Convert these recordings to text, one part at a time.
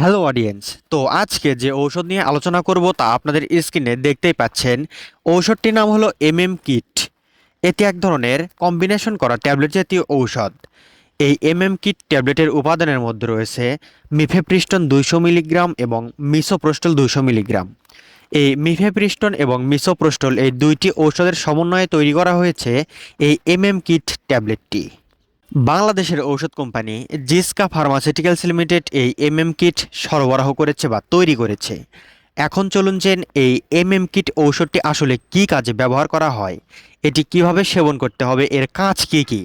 Hello audience তো আজকে যে ঔষধ নিয়ে আলোচনা করব তা আপনাদের স্ক্রিনে দেখতেই পাচ্ছেন। ঔষধটির নাম হলো এমএম কিট। এটি এক ধরনের কম্বিনেশন করা ট্যাবলেট জাতীয় ঔষধ। এই এমএম কিট ট্যাবলেটের উপাদানের মধ্যে রয়েছে মিফেপ্রিস্টন দুইশো মিলিগ্রাম এবং মিসোপ্রোস্টল দুইশো মিলিগ্রাম। এই মিফেপ্রিস্টন এবং মিসোপ্রোস্টল এই দুইটি ঔষধের সমন্বয়ে তৈরি করা হয়েছে এই এমএম কিট ট্যাবলেটটি। বাংলাদেশের ঔষধ কোম্পানি জিসকা ফার্মাসিউটিক্যালস লিমিটেড এই এমএম কিট সরবরাহ করেছে বা তৈরি করেছে। এখন চলুন জেন এই এমএম কিট ঔষধটি আসলে কি কাজে ব্যবহার করা হয়, এটি কীভাবে সেবন করতে হবে, এর কাজ কি কি?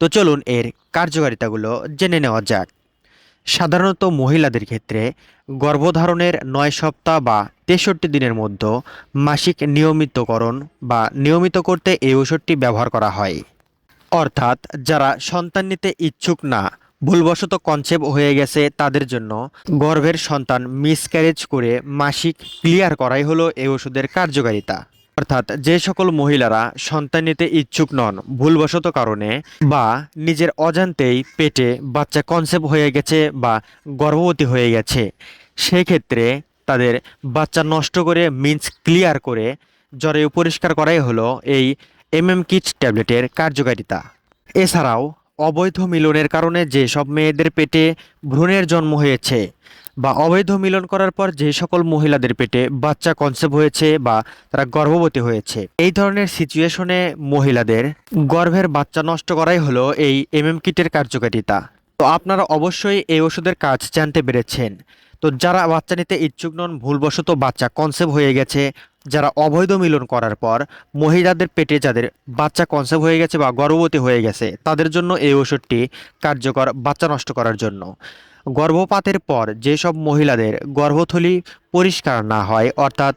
তো চলুন এর কার্যকারিতাগুলো জেনে নেওয়া যাক। সাধারণত মহিলাদের ক্ষেত্রে গর্ভধারণের নয় সপ্তাহ বা তেষট্টি দিনের মধ্যে মাসিক নিয়মিতকরণ বা নিয়মিত করতে এই ঔষধটি ব্যবহার করা হয়। অর্থাৎ যারা সন্তান নিতে ইচ্ছুক না, ভুলবশত কনসেপ্ট হয়ে গেছে তাদের জন্য গর্ভের সন্তান মিসক্যারেজ করে মাসিক ক্লিয়ার করাই হলো এই ওষুধের কার্যকারিতা। অর্থাৎ যে সকল মহিলারা সন্তান নিতে ইচ্ছুক নন, ভুলবশত কারণে বা নিজের অজান্তেই পেটে বাচ্চা কনসেপ্ট হয়ে গেছে বা গর্ভবতী হয়ে গেছে, সেক্ষেত্রে তাদের বাচ্চা নষ্ট করে মিন্স ক্লিয়ার করে জ্বরে পরিষ্কার করাই হলো এই এমএম কিট ট্যাবলেটের কার্যকারিতা। এছাড়াও, অবৈধ মিলনের কারণে যে সব মেয়েদের পেটে ভ্রূণের জন্ম হয়েছে বা অবৈধ মিলন করার পর যে সকল মহিলাদের পেটে বাচ্চা কনসেপ্ট হয়েছে বা তারা গর্ভবতী হয়েছে, এই ধরনের সিচুয়েশনে মহিলাদের গর্ভের বাচ্চা নষ্ট করাই হলো এই এমএম কিটের কার্যকারিতা। তো আপনারা অবশ্যই এই ওষুধের কাজ জানতে পেরেছেন। তো যারা বাচ্চা নিতে ইচ্ছুক নন, ভুলবশত বাচ্চা কনসেপ্ট হয়ে গেছে যারা অবৈধ মিলন করার পর মহিলাদের পেটে যাদের বাচ্চা কনসেপ্ট হয়ে গেছে বা গর্ভবতী হয়ে গেছে, তাদের জন্য এই ওষুধটি কার্যকর বাচ্চা নষ্ট করার জন্য। গর্ভপাতের পর যেসব মহিলাদের গর্ভথলি পরিষ্কার না হয়, অর্থাৎ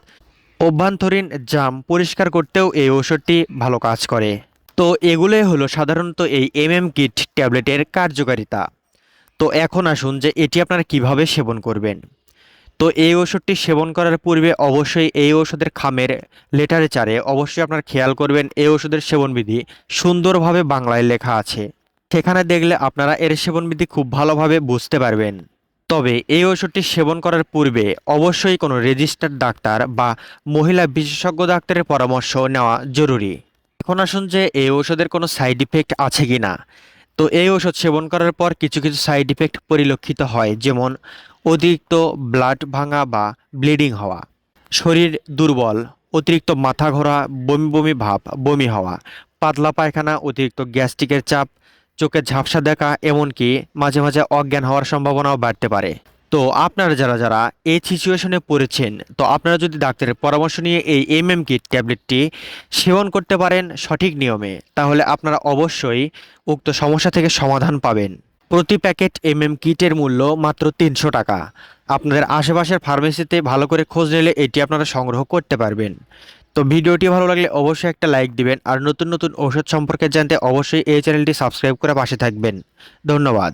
অভ্যন্তরীণ জাম পরিষ্কার করতেও এই ওষুধটি ভালো কাজ করে। তো এগুলোই হলো সাধারণত এই এম এম কিট ট্যাবলেটের কার্যকারিতা। তো এখন আসুন যে এটি আপনারা কীভাবে সেবন করবেন। তো এই ওষুধটি সেবন করার পূর্বে অবশ্যই এই ওষুধের খামের লেটারেচারে অবশ্যই আপনার খেয়াল করবেন এই ওষুধের সেবনবিধি সুন্দরভাবে বাংলায় লেখা আছে। সেখানে দেখলে আপনারা এর সেবনবিধি খুব ভালোভাবে বুঝতে পারবেন। তবে এই ওষুধটি সেবন করার পূর্বে অবশ্যই কোনো রেজিস্টার্ড ডাক্তার বা মহিলা বিশেষজ্ঞ ডাক্তারের পরামর্শ নেওয়া জরুরি। এখন আসুন যে এই ওষুধের কোনো সাইড ইফেক্ট আছে কি না তো এই ওষুধ সেবন করার পর কিছু কিছু সাইড ইফেক্ট পরিলক্ষিত হয়, যেমন অতিরিক্ত ব্লাড ভাঙা বা ব্লিডিং হওয়া, শরীর দুর্বল, অতিরিক্ত মাথা ঘোরা, বমি বমি ভাব, বমি হওয়া, পাতলা পায়খানা, অতিরিক্ত গ্যাস্ট্রিকের চাপ, চোখে ঝাপসা দেখা, এমনকি মাঝে মাঝে অজ্ঞান হওয়ার সম্ভাবনাও বাড়তে পারে। তো আপনারা যারা যারা এই সিচুয়েশনে পড়েছেন, তো আপনারা যদি ডাক্তারের পরামর্শ নিয়ে এই এম এম কিট ট্যাবলেটটি সেবন করতে পারেন সঠিক নিয়মে, তাহলে আপনারা অবশ্যই উক্ত সমস্যা থেকে সমাধান পাবেন। প্রতি প্যাকেট এমএম কিটের মূল্য মাত্র তিনশো টাকা। আপনাদের আশেপাশের ফার্মেসিতে ভালো করে খোঁজ নিলে এটি আপনারা সংগ্রহ করতে পারবেন। তো ভিডিওটি ভালো লাগলে অবশ্যই একটা লাইক দিবেন আর নতুন নতুন ঔষধ সম্পর্কে জানতে অবশ্যই এই চ্যানেলটি সাবস্ক্রাইব করে পাশে থাকবেন। ধন্যবাদ।